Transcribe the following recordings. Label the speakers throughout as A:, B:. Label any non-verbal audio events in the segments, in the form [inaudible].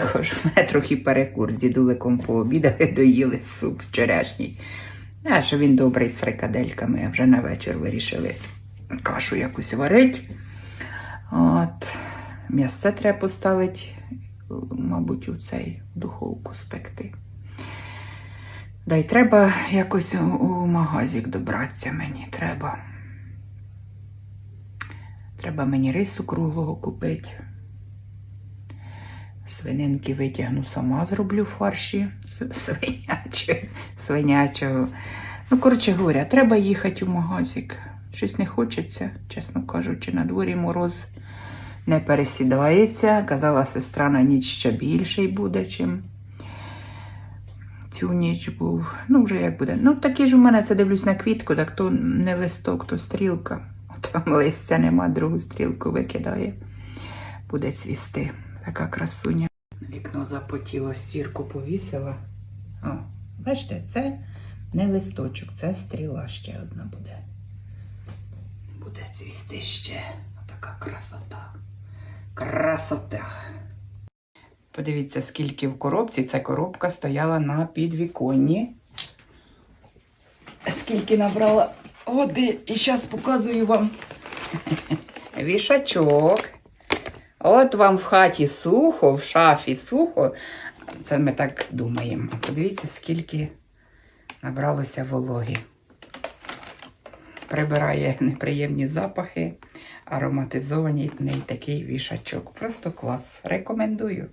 A: Хоч в мене трохи перекур з дідуликом пообідали, [laughs] доїли суп вчорашній. А що він добрий з фрикадельками, вже на вечір вирішили кашу якусь варить. От. М'ясце треба поставити, мабуть, у цей духовку спекти. Да й треба якось у магазик добратися мені треба. Треба мені рису круглого купити. Свининки витягну сама зроблю фарші с- свинячого. Ну, коротше говоря, треба їхати у магазик. Щось не хочеться, чесно кажучи, на дворі мороз не пересідається. Казала сестра, на ніч ще більший буде, чим цю ніч був. Ну, вже як буде. Ну, такі ж у мене це дивлюсь на квітку, так то не листок, то стрілка. Там листя нема, другу стрілку викидає. Буде цвісти. Така красуня. Вікно запотіло, стірку повісила. О, бачите, це не листочок, це стріла ще одна буде. Буде цвісти ще. Така красота. Красота. Подивіться, скільки в коробці. Ця коробка стояла на підвіконні. Скільки набрала води. І зараз показую вам [laughs] вішачок. От вам в хаті сухо, в шафі сухо. Це ми так думаємо. Подивіться, скільки набралося вологи. Прибирає неприємні запахи, ароматизований такий вішачок. Просто клас. Рекомендую.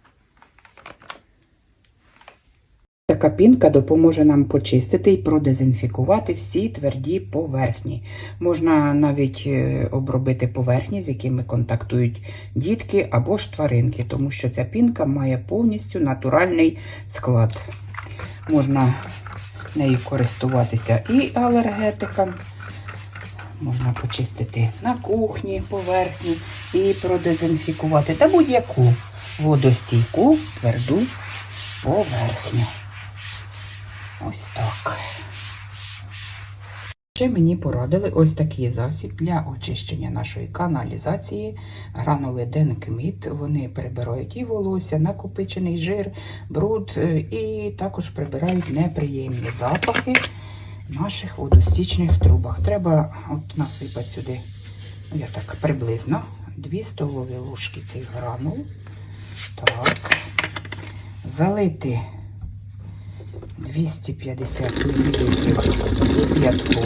A: Така пінка допоможе нам почистити і продезінфікувати всі тверді поверхні. Можна навіть е, обробити поверхні, з якими контактують дітки або ж тваринки, тому що ця пінка має повністю натуральний склад. Можна нею користуватися і алергетикам. Можна почистити на кухні поверхню і продезінфікувати та будь-яку водостійку тверду поверхню. Ось так. Ще мені порадили ось такий засіб для очищення нашої каналізації. Гранули Денкміт. Вони прибирають і волосся, накопичений жир, бруд, е, і також прибирають неприємні запахи в наших водостічних трубах. Треба от насипати сюди, я так приблизно, 2 столові ложки цих гранул. Так. Залити 250 мл кип'ятку.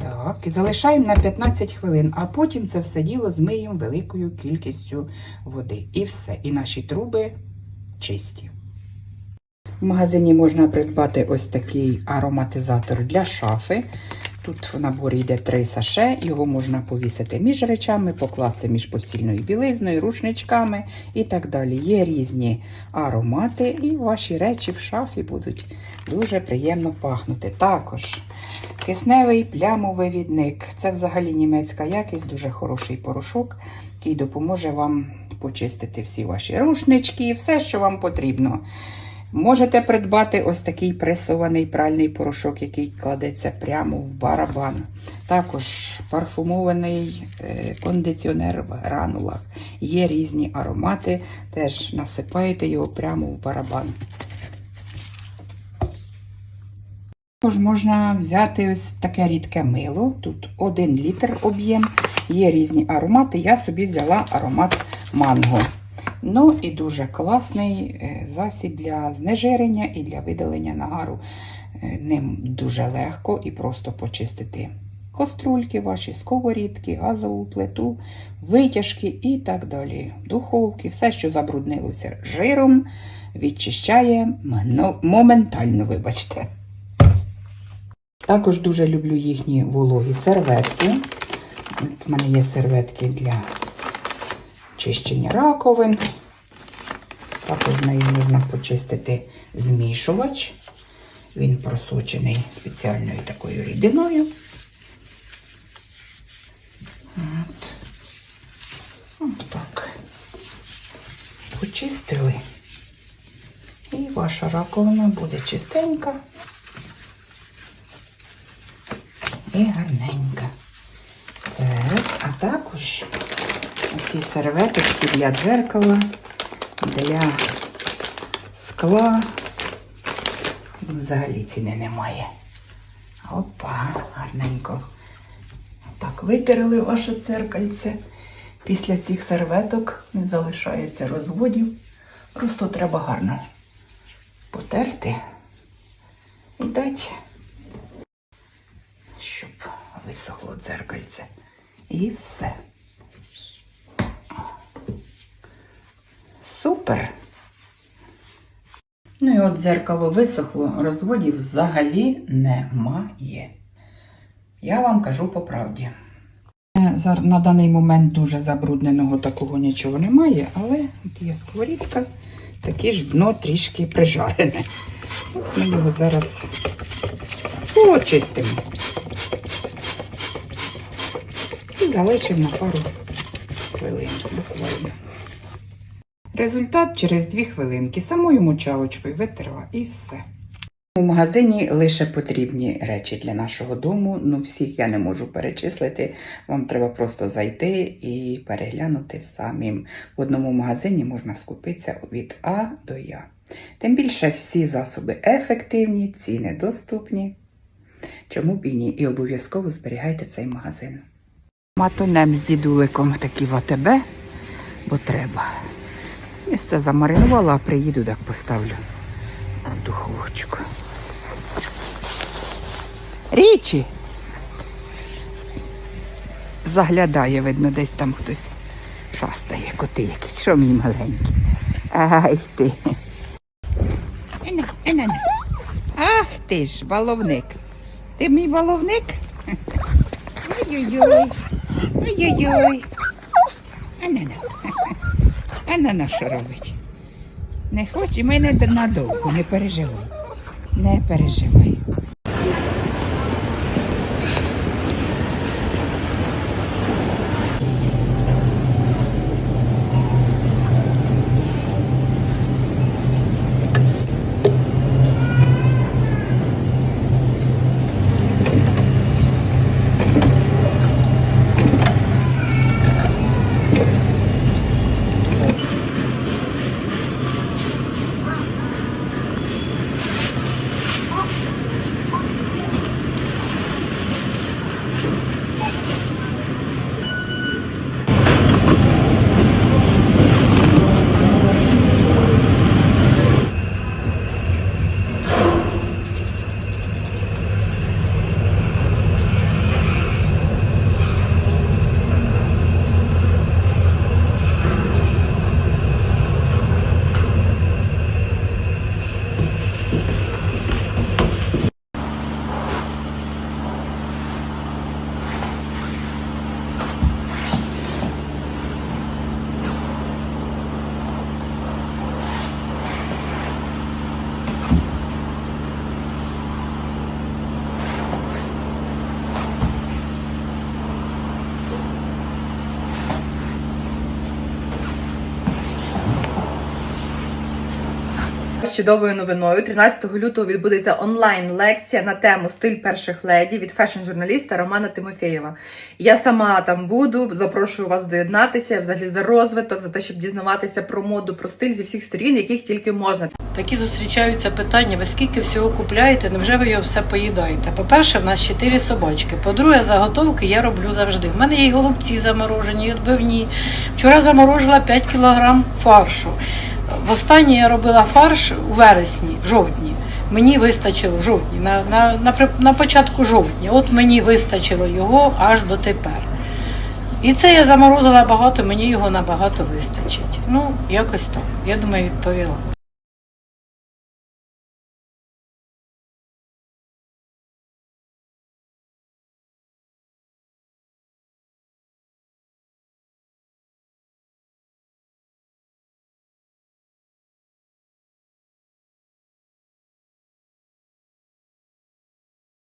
A: Так, і залишаємо на 15 хвилин, а потім це все діло змиємо великою кількістю води. І все. І наші труби чисті. В магазині можна придбати ось такий ароматизатор для шафи. Тут в наборі йде три саше, його можна повісити між речами, покласти між постільною білизною, рушничками і так далі. Є різні аромати, і ваші речі в шафі будуть дуже приємно пахнути. Також кисневий плямовивідник. Це взагалі німецька якість, дуже хороший порошок, який допоможе вам почистити всі ваші рушнички, все, що вам потрібно. Можете придбати ось такий пресований пральний порошок, який кладеться прямо в барабан. Також парфумований е, кондиціонер в гранулах. Є різні аромати, теж насипаєте його прямо в барабан. Також можна взяти ось таке рідке мило. Тут 1 літр об'єм, є різні аромати. Я собі взяла аромат манго. Ну і дуже класний е, засіб для знежирення і для видалення нагару. Е, Ним дуже легко і просто почистити каструльки ваші, сковорідки, газову плиту, витяжки і так далі. Духовки, все, що забруднилося жиром, відчищає моментально, вибачте. Також дуже люблю їхні вологі серветки. У мене є серветки для чищення раковин. Також нею можна почистити змішувач. Він просочений спеціальною такою рідиною. От. От так. Почистили. І ваша раковина буде чистенька і гарненька. Так. А також ці серветочки для дзеркала, для скла. Взагалі ціни немає. Опа, гарненько. Так, витерли ваше дзеркальце. Після цих серветок не залишається розводів. Просто треба гарно потерти і дати, щоб висохло дзеркальце. І все. Супер. Ну і от дзеркало висохло, розводів взагалі немає. Я вам кажу по правді. Е, На даний момент дуже забрудненого такого нічого немає, але от є сковорідка, таке ж дно трішки прижарене. От ми його зараз почистимо. І залишимо на пару хвилин буквально. Результат через дві хвилинки. Самою мочалочкою витерла і все. У магазині лише потрібні речі для нашого дому. Ну, всіх я не можу перечислити. Вам треба просто зайти і переглянути самим. В одному магазині можна скупитися від А до Я. Тим більше всі засоби ефективні, ціни доступні. Чому б і ні? І обов'язково зберігайте цей магазин. Матонем з дідуликом такі в АТБ, бо треба. Я все замаринувала, а приїду, так поставлю духовочку. Річі. Заглядає, видно, десь там хтось шастає, коти якісь. Що мій маленький? Ай ти. Ах ти ж, баловник. Ти мій баловник? Ой-ой-ой. Ой-ой-ой. Ана-на. Ана-на, наша робить? Не хоче, мене надовго, не переживай. Не переживай.
B: Чудовою новиною 13 лютого відбудеться онлайн-лекція на тему стиль перших леді від фешн-журналіста Романа Тимофєєва. Я сама там буду, запрошую вас доєднатися взагалі за розвиток, за те, щоб дізнаватися про моду, про стиль зі всіх сторін, яких тільки можна.
C: Такі зустрічаються питання: ви скільки всього купляєте? Невже ви його все поїдаєте? По-перше, в нас чотири собачки. По-друге, заготовки я роблю завжди. В мене є і голубці заморожені, і відбивні. Вчора заморожила 5 кілограм фаршу. Востаннє я робила фарш у вересні, в жовтні. Мені вистачило в жовтні, на, на, на, на початку жовтня. От мені вистачило його аж до тепер. І це я заморозила багато, мені його набагато вистачить. Ну, якось так. Я думаю, відповіла.